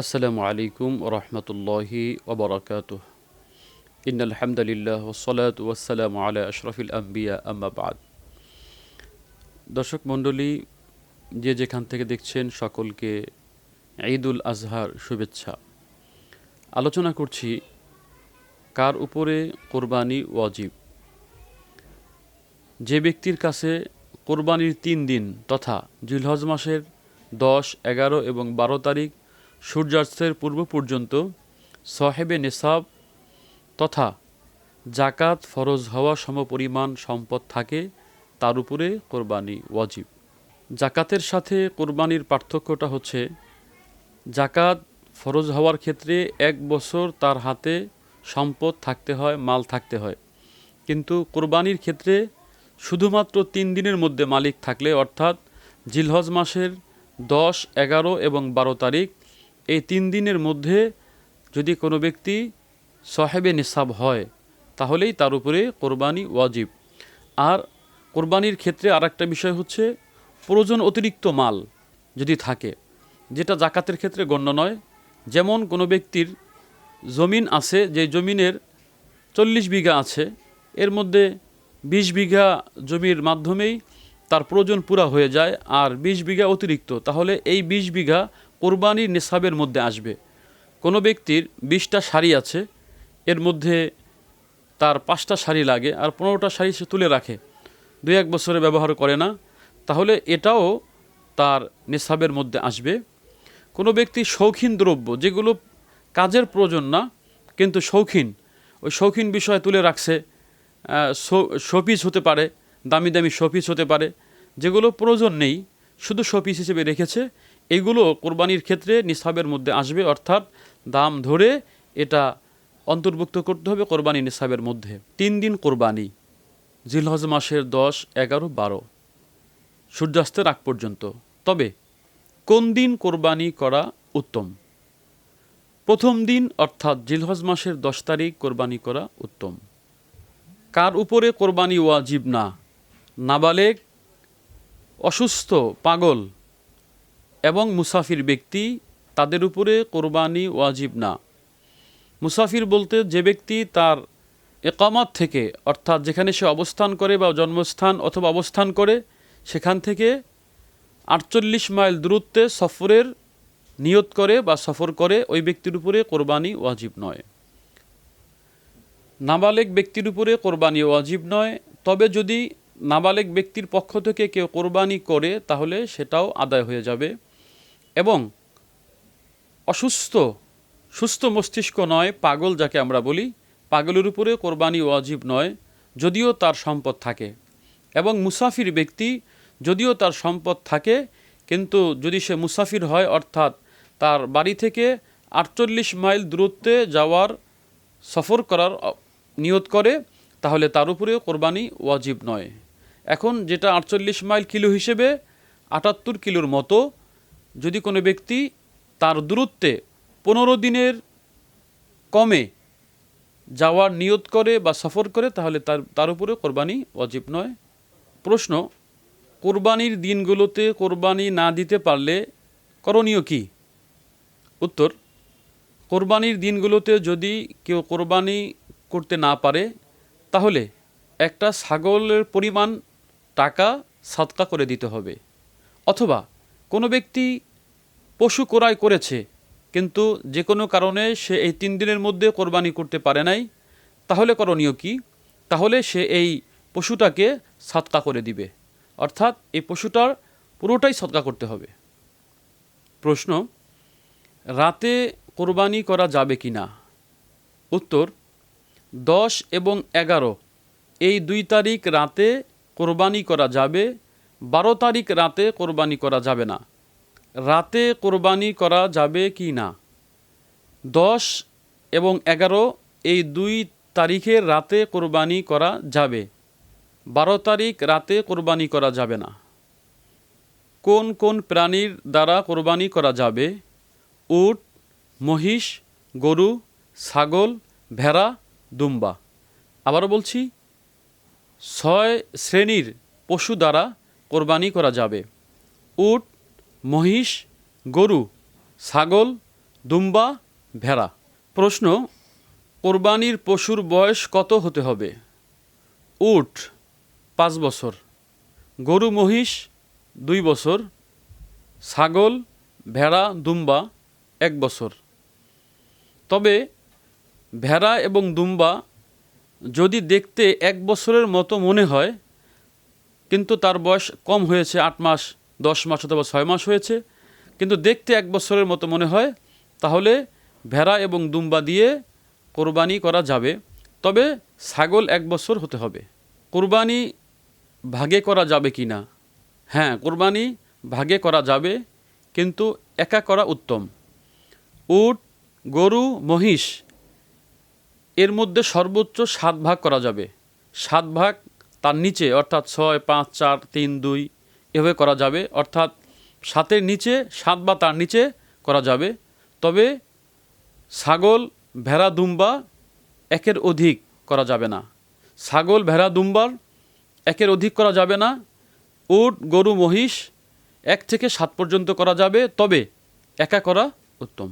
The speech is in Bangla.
আসসালামু আলাইকুম রহমতুল্লাহি ওবরাকাত ইন আলহামদুলিল্লাহ ওসলাত ওয়াসালাম আলা আশরফিল আম্বিয়া আম্মাবাদ দর্শক মণ্ডলী, যে যেখান থেকে দেখছেন সকলকে ঈদুল আজহার শুভেচ্ছা। আলোচনা করছি, কার উপরে কোরবানি ওয়াজিব? যে ব্যক্তির কাছে কোরবানির তিন দিন তথা জুলহজ মাসের দশ, এগারো এবং বারো তারিখ সূর্যাস্তের পূর্ব পর্যন্ত সহেবে নেসাব তথা জাকাত ফরজ হওয়া সমপরিমাণ সম্পদ থাকে, তার উপরে কোরবানি ওয়াজিব। জাকাতের সাথে কোরবানির পার্থক্যটা হচ্ছে জাকাত ফরজ হওয়ার ক্ষেত্রে এক বছর তার হাতে সম্পদ থাকতে হয়, মাল থাকতে হয়। কিন্তু কোরবানির ক্ষেত্রে শুধুমাত্র তিন দিনের মধ্যে মালিক থাকলে, অর্থাৎ জিলহজ মাসের দশ, এগারো এবং বারো তারিখ এই তিন দিনের মধ্যে যদি কোনো ব্যক্তি সাহেবে নিসাব হয়, তাহলেই তার উপরে কোরবানি ওয়াজিব। আর কোরবানির ক্ষেত্রে আর একটা বিষয় হচ্ছে, প্রয়োজন অতিরিক্ত মাল যদি থাকে, যেটা জাকাতের ক্ষেত্রে গণ্য নয়। যেমন কোনো ব্যক্তির জমিন আছে, যে জমিনের চল্লিশ বিঘা আছে, এর মধ্যে বিশ বিঘা জমির মাধ্যমেই তার প্রয়োজন পুরা হয়ে যায়, আর বিশ বিঘা অতিরিক্ত, তাহলে এই বিশ বিঘা কোরবানির নেশাবের মধ্যে আসবে। কোনো ব্যক্তির বিশটা শাড়ি আছে, এর মধ্যে তার পাঁচটা শাড়ি লাগে আর পনেরোটা শাড়ি সে তুলে রাখে। দুই এক বছরে ব্যবহার করে না। তাহলে এটাও তার নেশাবের মধ্যে আসবে। কোনো ব্যক্তি শৌখিন দ্রব্য, যেগুলো কাজের প্রয়োজন না, কিন্তু শৌখিন, ওই শৌখিন বিষয় তুলে রাখছে শোপিস হতে পারে, দামি দামি শোপিস হতে পারে, যেগুলো প্রয়োজন নেই শুধু শোপিস হিসেবে রেখেছে, এগুলো কোরবানির ক্ষেত্রে নিসাবের মধ্যে আসবে, অর্থাৎ দাম ধরে এটা অন্তর্ভুক্ত করতে হবে কোরবানি নিসাবের মধ্যে। তিন দিন কোরবানি, জিলহজ মাসের দশ, এগারো, বারো, সূর্যাস্তের আগ পর্যন্ত। তবে কোন দিন কোরবানি করা উত্তম? প্রথম দিন, অর্থাৎ জিলহজ মাসের দশ তারিখ কোরবানি করা উত্তম। কার উপরে কোরবানি ওয়াজিব না? নাবালেগ অসুস্থ, পাগল এবং মুসাফির ব্যক্তি তাদের উপরে কোরবানি ওয়াজিব না। মুসাফির বলতে যে ব্যক্তি তার একামাত থেকে, অর্থাৎ যেখানে সে অবস্থান করে বা জন্মস্থান অথবা অবস্থান করে, সেখান থেকে আটচল্লিশ মাইল দূরত্বে সফরের নিয়ত করে বা সফর করে ওই ব্যক্তির উপরে কোরবানি ওয়াজিব নয়। নাবালেগ ব্যক্তির উপরে কোরবানি ওয়াজিব নয়। তবে যদি নাবালেগ ব্যক্তির পক্ষ থেকে কেউ কোরবানি করে, তাহলে সেটাও আদায় হয়ে যাবে। এবং অসুস্থ, সুস্থ মস্তিষ্ক নয়, পাগল যাকে আমরা বলি, পাগলের উপরে কোরবানি ওয়াজিব নয়, যদিও তার সম্পদ থাকে। এবং মুসাফির ব্যক্তি, যদিও তার সম্পদ থাকে, কিন্তু যদি সে মুসাফির হয়, অর্থাৎ তার বাড়ি থেকে আটচল্লিশ মাইল দূরত্বে যাওয়ার, সফর করার নিয়ত করে, তাহলে তার উপরেও কোরবানি ওয়াজিব নয়। এখন যেটা আটচল্লিশ মাইল কিলো হিসেবে আটাত্তর কিলোর মতো, যদি কোনো ব্যক্তি তার দূরত্বে পনেরো দিনের কমে যাওয়ার নিয়ত করে বা সফর করে, তাহলে তার তার উপরে কোরবানি অজীব নয়। প্রশ্ন, কোরবানির দিনগুলোতে কোরবানি না দিতে পারলে করণীয় কি? উত্তর, কোরবানির দিনগুলোতে যদি কেউ কোরবানি করতে না পারে, তাহলে একটা ছাগলের পরিমাণ টাকা সাদকা করে দিতে হবে। অথবা কোনো ব্যক্তি পশু ক্রয় করেছে, কিন্তু যে কোনো কারণে সে এই তিন দিনের মধ্যে কোরবানি করতে পারে নাই, তাহলে করণীয় কি? তাহলে সে এই পশুটাকে সৎকা করে দিবে। অর্থাৎ এই পশুটার পুরোটাই সৎকা করতে হবে। প্রশ্ন, রাতে কোরবানি করা যাবে কি না? উত্তর, দশ এবং এগারো, এই দুই তারিখ রাতে কোরবানি করা যাবে, বারো তারিখ রাতে কোরবানি করা যাবে না। রাতে কোরবানি করা যাবে কি না? দশ এবং এগারো এই দুই তারিখের রাতে কোরবানি করা যাবে। বারো তারিখ রাতে কোরবানি করা যাবে না। কোন কোন প্রাণীর দ্বারা কোরবানি করা যাবে? উট, মহিষ, গরু, ছাগল, ভেড়া, দুম্বা। আবারও বলছি ছয় শ্রেণির পশু দ্বারা কোরবানি করা যাবে। উট, মহিষ, গরু, ছাগল, দুম্বা, ভেড়া। প্রশ্ন, কোরবানির পশুর বয়স কত হতে হবে? উট, পাঁচ বছর। গরু, মহিষ, দুই বছর। ছাগল, ভেড়া, দুম্বা, এক বছর। তবে ভেড়া এবং দুম্বা যদি দেখতে এক বছরের মতো মনে হয়, কিন্তু তার বয়স কম হয়েছে, আট মাস, দশ মাস অথবা ছয় মাস হয়েছে, কিন্তু দেখতে এক বছরের মতো মনে হয়, তাহলে ভেড়া এবং দুম্বা দিয়ে কোরবানি করা যাবে। তবে ছাগল এক বছর হতে হবে। কোরবানি ভাগে করা যাবে কি না? হ্যাঁ কোরবানি ভাগে করা যাবে, কিন্তু একা করা উত্তম। উট, গরু, মহিষ এর মধ্যে সর্বোচ্চ সাত ভাগ করা যাবে। সাত ভাগ তার নিচে, অর্থাৎ ছয়, পাঁচ, চার, তিন, দুই, এভাবে করা যাবে। অর্থাৎ সাতের নিচে, সাত বা তার নিচে করা যাবে। তবে ছাগল, ভেড়া, দুম্বা একের অধিক করা যাবে না। ছাগল, ভেড়া, দুম্বার একের অধিক করা যাবে না। উট, গরু, মহিষ এক থেকে সাত পর্যন্ত করা যাবে। তবে একা করা উত্তম।